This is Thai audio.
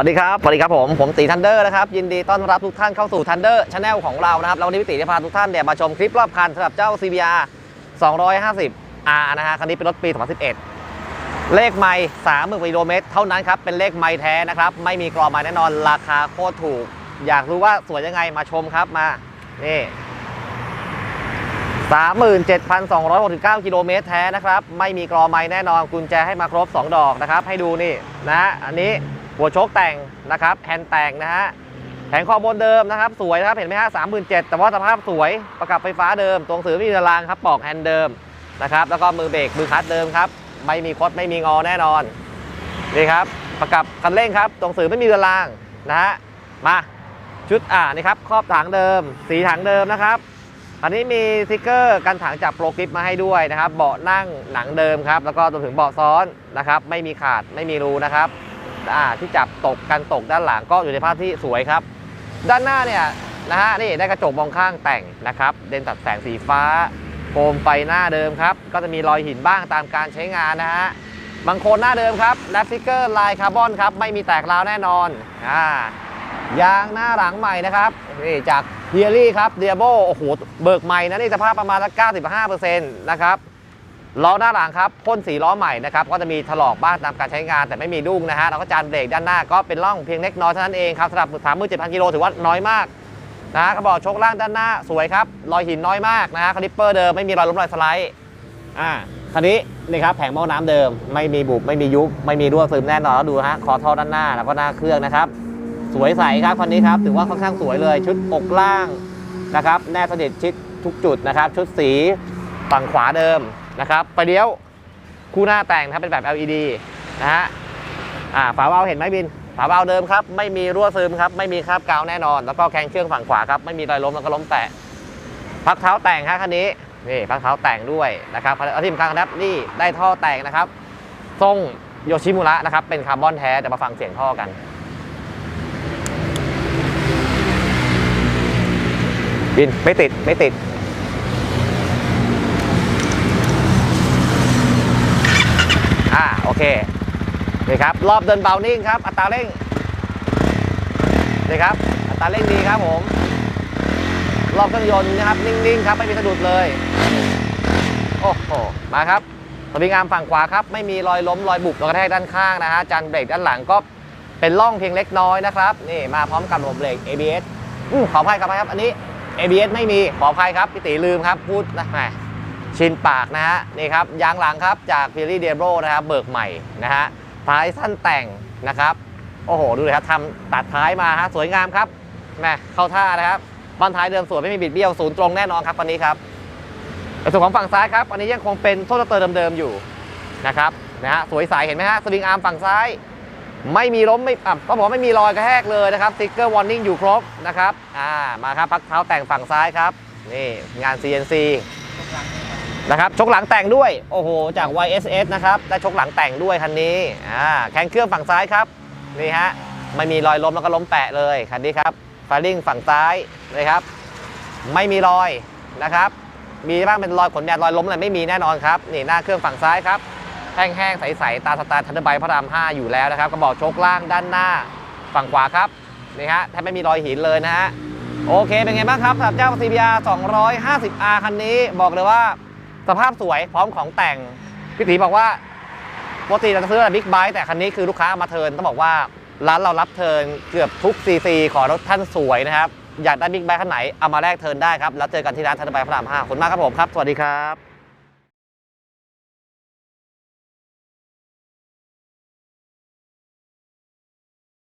วัสดีครับ สวัสดีครับผม ผมตีทันเดอร์นะครับ ยินดีต้อนรับทุกท่านเข้าสู่ทันเดอร์ชาแนลของเรานะครับแล้ววันนี้พี่ตีจะพาทุกท่านเนี่ยมาชมคลิปรอบคันสำหรับเจ้า CBR 250 R นะฮะ คันนี้เป็นรถปี 2011 เลขไม่30,000กิโลเมตรเท่านั้นครับ เป็นเลขไม่แท้นะครับ ไม่มีกรอไม้แน่นอน ราคาโคตรถูก อยากรู้ว่าสวยยังไงมาชมครับ มา นี่37,269กิโลเมตรแท้นะครับ ไม่มีกรอไม้แน่นอน กุญแจให้มาครบ 2 ดอกนะครับ ให้ดูนี่นะ อันนี้ หัวโชคแต่งนะครับแฮนด์แต่งนะฮะแผงคอบนเดิมนะครับ สวยนะครับเห็นไหมฮะ37,000แต่ว่าสภาพสวยประกับไฟฟ้าเดิม ตรงสือไม่มีตารางครับปอกแฮนด์เดิมนะครับ แล้วก็มือเบรกมือคัตเดิมครับไม่มีคดไม่มีงอแน่นอนนี่ครับประกับคันเร่งครับ ตรงสือไม่มีตารางนะฮะมาชุดอ่านี่ครับครอบถังเดิม สีถังเดิมนะครับอันนี้มีสติกเกอร์กันถังจากโปรกริปมาให้ด้วยนะครับ เบาะนั่งหนังเดิมครับ แล้วก็รวมถึงเบาะซ้อนนะครับ ไม่มีขาดไม่มีรูนะครับ อ่าที่จับตกกันตกด้านหลังก็อยู่ในภาพที่สวยครับ ด้านหน้าเนี่ยนะฮะนี่ได้กระจกมองข้างแต่งนะครับเดนตัดแสงสีฟ้าโคมไฟหน้าเดิมครับ ก็จะมีรอยหินบ้างตามการใช้งานนะฮะบางโคนหน้าเดิมครับแลสติกเกอร์ลายคาร์บอนครับไม่มีแตกราวแน่นอนอ่ายางหน้าหลังใหม่นะครับนี่จากเฮียรี่ครับเดียโบโอ้โหเบิกใหม่นะนี่สภาพประมาณสัก95%นะครับ ล้อหน้าหลังครับพ่นสีล้อใหม่นะครับก็จะมีถลอกบ้างตามการใช้งานแต่ไม่มีดุ้งนะฮะแล้วก็จานเบรกด้านหน้าก็เป็นร่องเพียงเล็กน้อยเท่านั้นเองครับสำหรับ37,000กิโลถือว่าน้อยมากนะฮะกระบอกชคล่างด้านหน้าสวยครับรอยหินน้อยมากนะฮะคลิปเปอร์เดิมไม่มีรอยล้มรอยสไลด์อ่าคันนี้นี่ครับแผงหม้อน้ำเดิม ไม่มีบุบไม่มียุบไม่มีรั่วซึมแน่นอนแล้วดูฮะคอท่อด้านหน้าแล้วก็หน้าเครื่องนะครับ สวยใสครับคันนี้ครับถือว่าค่อนข้างสวยเลยชุดอกล่างนะครับแน่สนิทชิดทุกจุดนะครับ ชุดสี ฝั่งขวาเดิมนะครับไปเลี้ยวคู่หน้าแต่งนะครับเป็นแบบ LED นะฮะอ่าฝาเบาเห็นไหมบิน ฝาเบาเดิมครับ ไม่มีรั่วซึมครับ ไม่มีคราบกาวแน่นอน แล้วก็แข้งเชื่องฝั่งขวาครับ ไม่มีรอยล้มแล้วก็ล้มแตะพักเท้าแต่งครับคันนี้นี่พักเท้าแต่งด้วยนะครับเอาที่สำคัญครับนี่ได้ท่อแต่งนะครับทรงโยชิมุระนะครับ เป็นคาร์บอนแท้จะมาฟังเสียงท่อกันบินไม่ติดไม่ติด อ่าโอ เคนี่ครับรอบเดินเบานิ่งครับ อัตราเร่งนี่ครับ อัตราเร่งดีครับผมรอบเครื่องยนต์นะครับ นิ่งๆครับไม่มีสะดุดเลยโอ้โหมาครับสวิงอาร์มฝั่งขวาครับ ไม่มีรอยล้มรอยบุบรอยกระแทกด้านข้างนะฮะจันเบรกด้านหลังก็เป็นร่องเพียงเล็กน้อยนะครับนี่มาพร้อมกับระบบเบรก ABS อขออภัยครับครับ อันนี้ ABS ไม่มีขออภัยครับพี่ตีลืมครับพูดนะแหม ชินปากนะฮะนี่ครับยางหลังครับจาก f ิ r ี d เดโ o นะครับเบิกใหม่นะฮะท้ายสั้นแต่งนะครับ โอ้โห ดูเลยครับทำตัดท้ายมาฮะสวยงามครับแหมเข้าท่านะครับบ้านท้ายเดิมสวยไม่มีบิดเบี้ยวศูนย์ตรงแน่นอนครับคันนี้ครับส่วนของฝั่งซ้ายครับอันนี้ยังคงเป็นโซ่เตอร์เดิมๆอยู่นะครับนะฮะสวยใสเห็นไหมฮะสวิงอาร์มฝั่งซ้าย ไม่มีล้มไม่ต้องบอกไม่มีรอยกระแทกเลยนะครับสติ๊กเกอร์วอร์นิ่งอยู่ครบนะครับอ่ามาครับพักเท้าแต่งฝั่งซ้ายครับนี่งาน CNC นะครับชกหลังแต่งด้วยโอ้โหจาก YSS นะครับได้ชกหลังแต่งด้วยคันนี้อ่าแข้งเครื่องฝั่งซ้ายครับนี่ฮะไม่มีรอยล้มแล้วก็ล้มแปะเลยคันนี้ครับฟาริ่งฝั่งซ้ายเลยครับ ไม่มีรอยนะครับ มีบ้างเป็นรอยขนแดดรอยล้มอะไรไม่มีแน่นอนครับนี่หน้าเครื่องฝั่งซ้ายครับแห้งๆใสๆตาสไตล์ทันเดอร์ไบพระราม 5 อยู่แล้วนะครับกระบอกชคล่างด้านหน้าฝั่งขวาครับนี่ฮะแทบไม่มีรอยหินเลยนะฮะโอเคเป็นไงบ้างครับสำหรับเจ้า CBR 250R คันนี้บอกเลยว่า สภาพสวยพร้อมของแต่งพี่ตีบอกว่าปกติเราจะซื้อแต่บิ๊กไบค์แต่คันนี้คือลูกค้ามาเทินต้องบอกว่าร้านเรารับเทินเกือบทุกซีซีขอรถท่านสวยนะครับ อยากได้บิ๊กไบค์คันไหนเอามาแลกเทินได้ครับ แล้วเจอกันที่ร้านทันใบพระราม5ขอบคุณมากครับผมครับ สวัสดีครับ